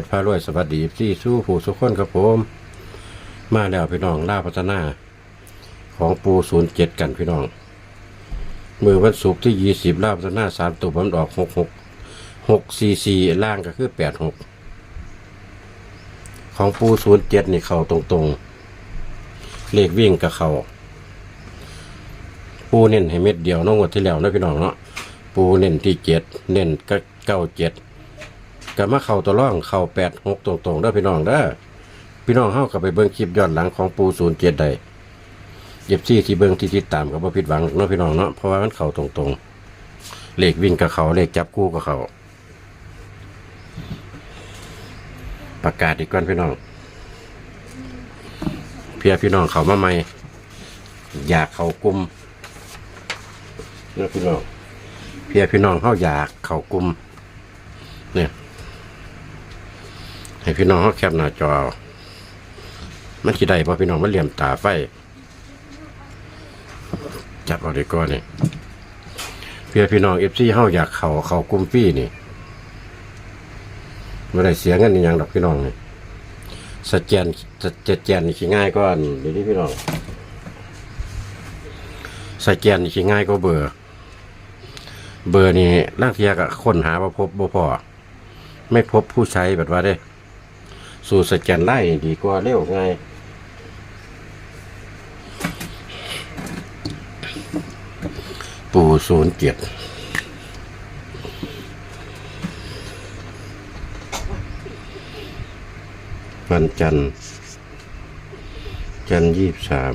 ชรพารวยสวัสดีที่สู้ผู้สุขคนครับผม มาแล้วพี่น้องล่าพัฒนา ของปูศูนย์เจ็ดกันพี่น้อง มือวันศุกร์ที่ยี่สิบล่าพัฒนาสามตัวผมออกหกหกหกสี่สี่ล่างก็คือแปดหกของปูศูนย์เจ็ดนี่เข่าตรงๆ เลขวิ่งกับเข่าปูเน้นให้เม็ดเดียวน้องวดที่แล้วนะพี่น้องเนาะปูเน้นที่เจ็ดเน้นก็เก้าเจ็ด ก็มาเข้าตัวร่องเข้าแปดหกตรงๆเด้อพี่น้องเด้อพี่น้องเฮาก็ไปเบิ่งคลิปย้อนหลังของปูศูนย์เจ็ดได้เย็บซี่ที่เบิ่งที่ติดตามก็บ่ผิดหวังเนาะพี่น้องเนาะเพราะว่ามันเข้าตรงๆ เลขวิ่งกับเขาเลขจับคู่กับเขาประกาศอีกก่อนพี่น้อง เพียพี่น้องเขามาใหม่อยากเขากลุ่มเนาะพี่น้องเพียพี่น้องเข้าอยากเขากลุ่ม เนี่ย ให้พี่น้องเขาแคปหน้าจอ มันคิได้พราะพี่น้องมันเหลี่ยมตาไฟ จับเอาดีก่อนนี่เพื่อพี่น้องเอฟซีเฮาอยากเขาเขากลุ่มฟี่นี่ไม่ได้เสียเงินอย่างดอกพี่น้องนี่สแกนสแกนนี่ขี้ง่ายก่อนเดี๋ยวนี้พี่น้องสแกนนี่ขี้ง่ายก็เบอร์ เบอร์นี่ล่างเทียกับค้นหาว่พบบ่พอไม่พบผู้ใช้แบบว่าได้ สู่สแกนไล่ดีกว่าเร็วง่ายปู่ศูนย์เจ็ดวันจันทร์จันยี่สาม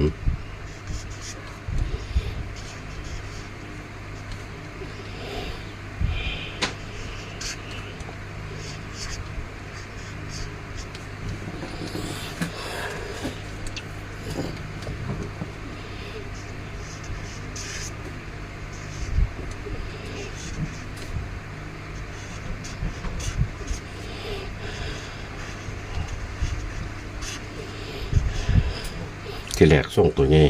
ที่แรกส่งตัวนี้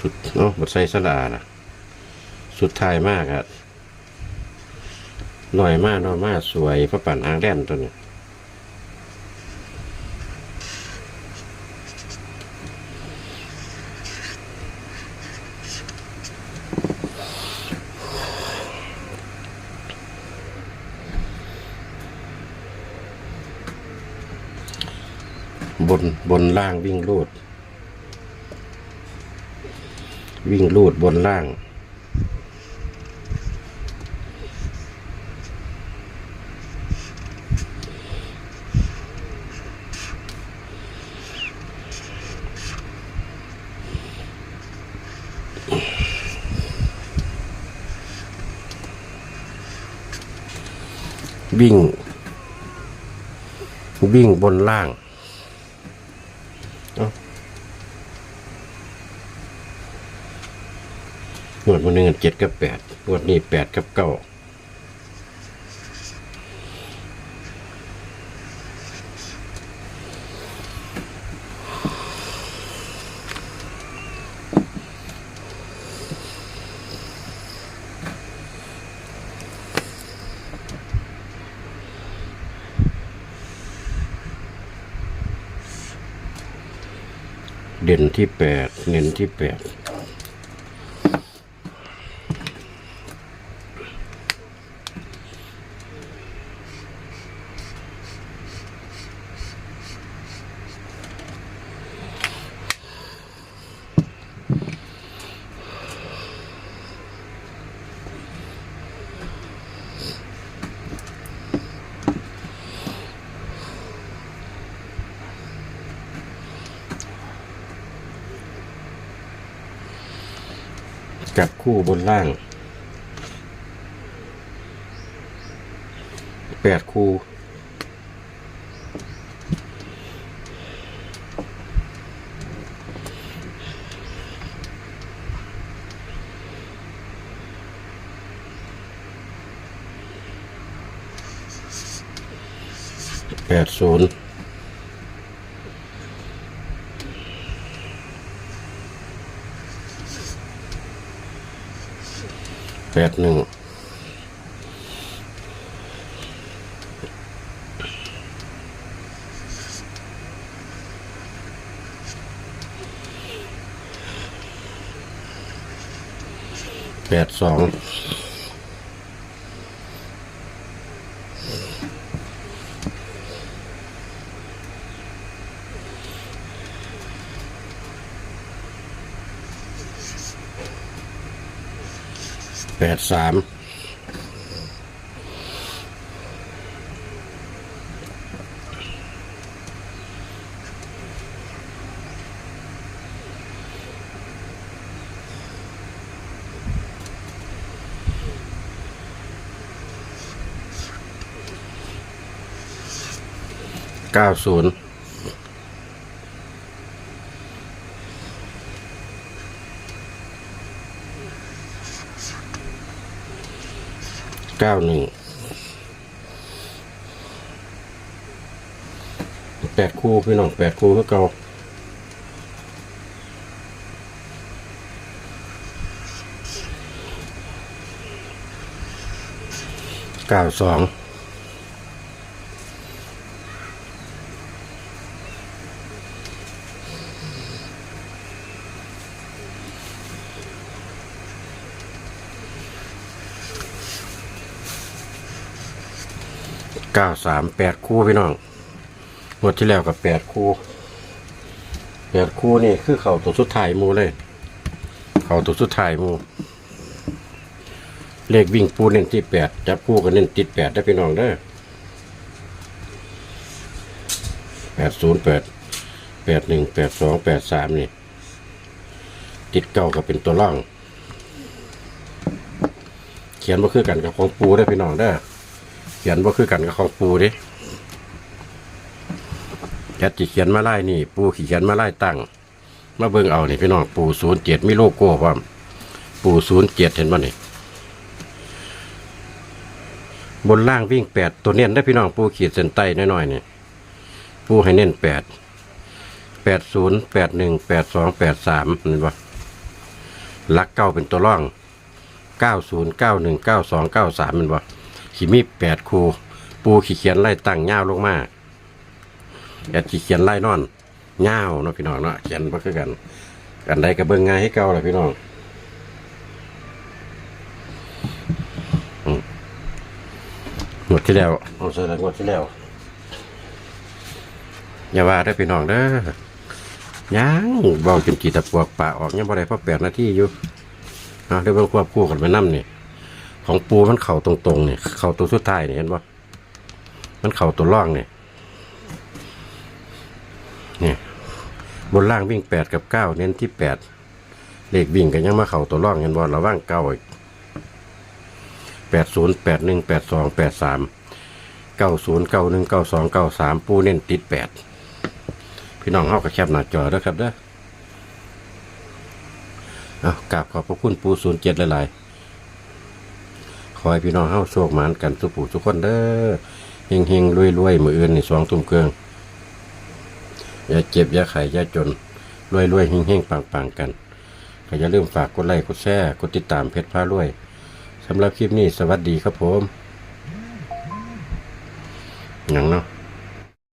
สุดเนาะบดใส่สลาล่ะ สุดท้ายมากอะหน่อยมากน้อยมากสวยพระปั่นอางแดนตัวนี้ บนบนล่างวิ่งลูด วิ่งลูดบนล่าง วิ่ง วิ่งบนล่าง งวดวันหนึ่งเจ็ดกับแปดงวดนี้แปดกับเก้าเด่นที่แปดเน้นที่แปด จับคู่บนล่างแปดคู่แปดศูนย์ แปดหนึ่งแปดสอง แปดสามเก้าศูนย์ เก้าหนึ่งแปดคู่พี่น้องแปดคู่คือเก่าเก้าสอง เก้าสามแปดคู่พี่น้องงวดที่แล้วกับแปดคู่แปดคู่นี่คือเข่าตัวสุดท้ายมูเลย เข่าตัวสุดท้ายมู เลขวิ่งปูเน้นที่แปดจับคู่กันเน้นติดแปดได้พี่น้องเด้อแปดศูนย์แปดแปดหนึ่งแปดสองแปดสามนี่ ติดเก่าก็เป็นตัวร่องเขียนว่าคือกันกับของปูได้พี่น้องเด้อ เขียนว่าคือกันกับของปูเดิแคทจิเขียนมาไล่นี่ ปูขีเขียนมาไล่ตั้งมาเบิ่งเอานี่พี่น้องปูศูนย์เจ็ดมีโลโก้พร้อมปูศูนย์เจ็ดเห็นป่ะนี่บนล่างวิ่งแปดตัวเน้นได้พี่น้องปูขีดเส้นใต้น้อยๆนี่ปูให้เน้นแปดแปดศูนย์แปดหนึ่งแปดสองแปดสามเห็นป่ลักเก้าเป็นตัวร่องเก้าศูนย์เก้าหนึ่งเก้าสองเก้าสามเห็นป่ ขีมีแปดคูปูขีเขียนไล่ตั้งเงาวลงมาแอดขีเขียนไล่นอนเงาวเนาะพี่น้องเนาะเขียนมาคือกันกันใดก็เบิ่งง่ายให้เก่าแหละพี่น้องอืมงวดที่แล้วเอาเสร็จแล้วงวดที่แล้วอย่าว่าได้อพี่น้องเด้อยังเบาจนกีตะปวกปากออกยังบ่ได้เพราะแปดนาทีอยู่เอาเดี๋ยวเบิ่งควบคู่กันไปนํนี่ ของปูมันเข่าตรงๆเนี่ยเข่าตัวสุดท้ายเนี่ยเห็นปะมันเข่าตัวล่องเนี่ยนี่บนล่างวิ่งแปดกับเก้าเน้นที่แปดเลขวิ่งกันยังมาเข่าตัวล่องเห็นบอลระว่างเก้าอีกแปดศูนย์แปดหนึ่งแปดสองแปดสามเก้าศูนย์เก้าหนึ่งเก้าสองเก้าสามปูเน้นติดแปดพี่น้องเฮากับแคบหน้าจอแล้วครับเด้อเอากราบขอบพระคุณปูศูนย์เจ็ดหลายๆ ขอให้พี่น้องเฮาโชคหมานกันสุปู่ทุกคนเด้อเฮงเฮงรวยรวยมืออื่นในสองทุ่มเครื่องอย่าเจ็บอย่าไข้อย่าจนรวยรวยเฮงเฮงปังปังกันก็อย่าลืมฝากกดไลค์กดแชร์กดติดตามเพจพารวยสำหรับคลิปนี้สวัสดีครับผมอย่างเนาะ